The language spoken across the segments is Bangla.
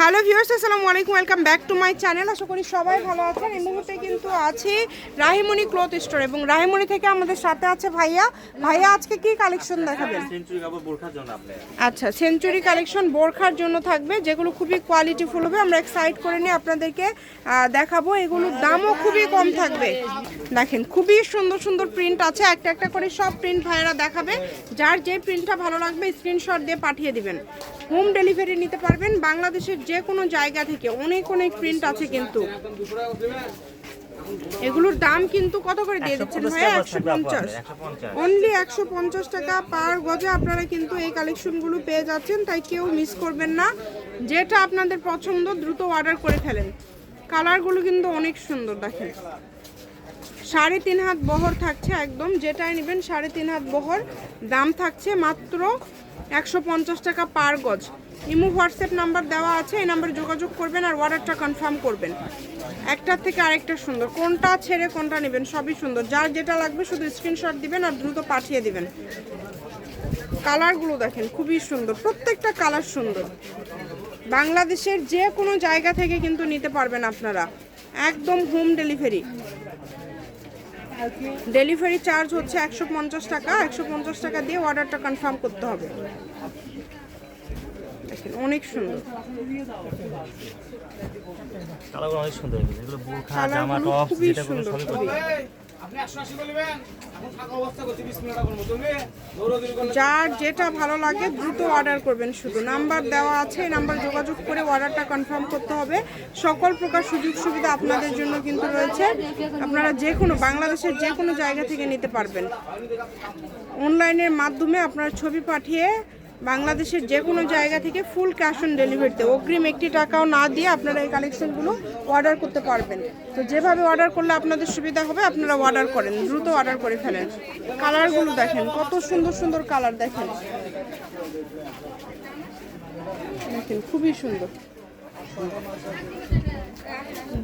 হ্যালো ভিউয়ার্স আসসালামু আলাইকুম welcome back to my channel. আশা করি সবাই ভালো আছেন। এই মুহূর্তে কিন্তু আছি রাহিমণি ক্লথ স্টোর এবং রাহিমণি থেকে আমাদের সাথে আছে ভাইয়া। ভাইয়া আজকে কি কালেকশন দেখাবেন? সেঞ্চুরি কাপড় বোরখার জন্য আপনি আচ্ছা সেঞ্চুরি কালেকশন বোরখার জন্য থাকবে যেগুলো খুবই কোয়ালিটিফুল হবে। আমরা এক সাইড করে নিয়ে আপনাদেরকে দেখাবো। এগুলোর দামও খুবই কম থাকবে। দেখেন খুবই সুন্দর সুন্দর প্রিন্ট আছে। একটা একটা করে সব প্রিন্ট ভাইয়েরা দেখাবে। যার যে প্রিন্টটা ভালো লাগবে স্ক্রিনশট দিয়ে পাঠিয়ে দিবেন। হোম ডেলিভারি নিতে পারবেন বাংলাদেশের যে কোনো জায়গা থেকে অনেক অনেক প্রিন্ট আছে কিন্তু। এগুলোর দাম কিন্তু কত করে দিয়ে দিচ্ছেন ভাইয়া? একশো পঞ্চাশ। অনলি একশো পঞ্চাশ টাকা পার গজে আপনারা কিন্তু এই কালেকশনগুলো পেয়ে যাচ্ছেন তাই কেউ মিস করবেন না। যেটা আপনাদের পছন্দ দ্রুত অর্ডার করে ফেলেন। কালারগুলো কিন্তু অনেক সুন্দর দেখেন। সাড়ে তিন হাত বহর থাকছে একদম, যেটাই নেবেন সাড়ে তিন হাত বহর। দাম থাকছে মাত্র একশো পঞ্চাশ টাকা পার গজ। ইমো হোয়াটসঅ্যাপ নাম্বার দেওয়া আছে, এই নাম্বারে যোগাযোগ করবেন আর অর্ডারটা কনফার্ম করবেন। একটার থেকে আরেকটা সুন্দর, কোনটা ছেড়ে কোনটা নেবেন সবই সুন্দর। যার যেটা লাগবে শুধু স্ক্রিনশট দিবেন আর দ্রুত পাঠিয়ে দিবেন। কালারগুলো দেখেন, খুবই সুন্দর, প্রত্যেকটা কালার সুন্দর। বাংলাদেশের যে কোনো জায়গা থেকে কিন্তু নিতে পারবেন আপনারা। একদম হোম ডেলিভারি ডেলিভারি চার্জ হচ্ছে একশো পঞ্চাশ টাকা। একশো পঞ্চাশ টাকা দিয়ে অর্ডারটা কনফার্ম করতে হবে। অনেক সুন্দর। অনেক সুন্দর এগুলো। বোরখা জামা টপ যেটা সবই যার যেটা ভালো লাগে দ্রুত অর্ডার করবেন শুধু। নাম্বার দেওয়া আছে এই নাম্বার যোগাযোগ করে অর্ডারটা কনফার্ম করতে হবে। সকল প্রকার সুযোগ সুবিধা আপনাদের জন্য কিন্তু রয়েছে। আপনারা যে কোনো বাংলাদেশের যে কোনো জায়গা থেকে নিতে পারবেন। অনলাইনের মাধ্যমে আপনার ছবি পাঠিয়ে বাংলাদেশের যে কোনো জায়গা থেকে ফুল ক্যাশ অন ডেলিভারিতে অগ্রিম একটি টাকাও না দিয়ে আপনারা এই কালেকশনগুলো অর্ডার করতে পারবেন। তো যেভাবে অর্ডার করলে আপনাদের সুবিধা হবে, আপনারা অর্ডার করেন, দ্রুত অর্ডার করে ফেলেন। কালারগুলো দেখেন, কত সুন্দর সুন্দর কালার দেখেন। দেখেন, খুবই সুন্দর।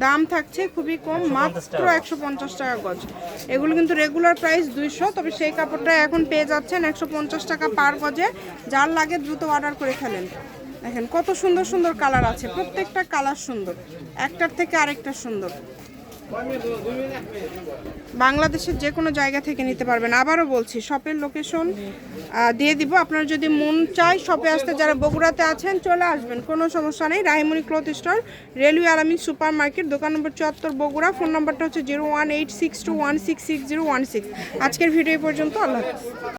দাম থাকছে খুবই কম মাত্র একশো পঞ্চাশ টাকা গজ। এগুলো কিন্তু রেগুলার প্রাইস দুইশো তবে সেই কাপড়টা এখন পেয়ে যাচ্ছেন একশো পঞ্চাশ টাকা পার গজে। যার লাগে দ্রুত অর্ডার করে ফেলেন। দেখেন কত সুন্দর সুন্দর কালার আছে প্রত্যেকটা কালার সুন্দর একটার থেকে আরেকটা সুন্দর। বাংলাদেশের যে কোনো জায়গা থেকে নিতে পারবেন। আবারও বলছি, শপের লোকেশন দিয়ে দিব। আপনার যদি মন চায় শপে আসতে, যারা বগুড়াতে আছেন, চলে আসবেন। কোনো সমস্যা নেই। রাহিমণি ক্লথ স্টোর, রেলওয়ে আলামী সুপার মার্কেট দোকান নম্বর চুয়াত্তর, বগুড়া। ফোন নম্বরটা হচ্ছে zero one eight six two one six six zero one six. আজকের ভিডিও পর্যন্ত। আল্লাহ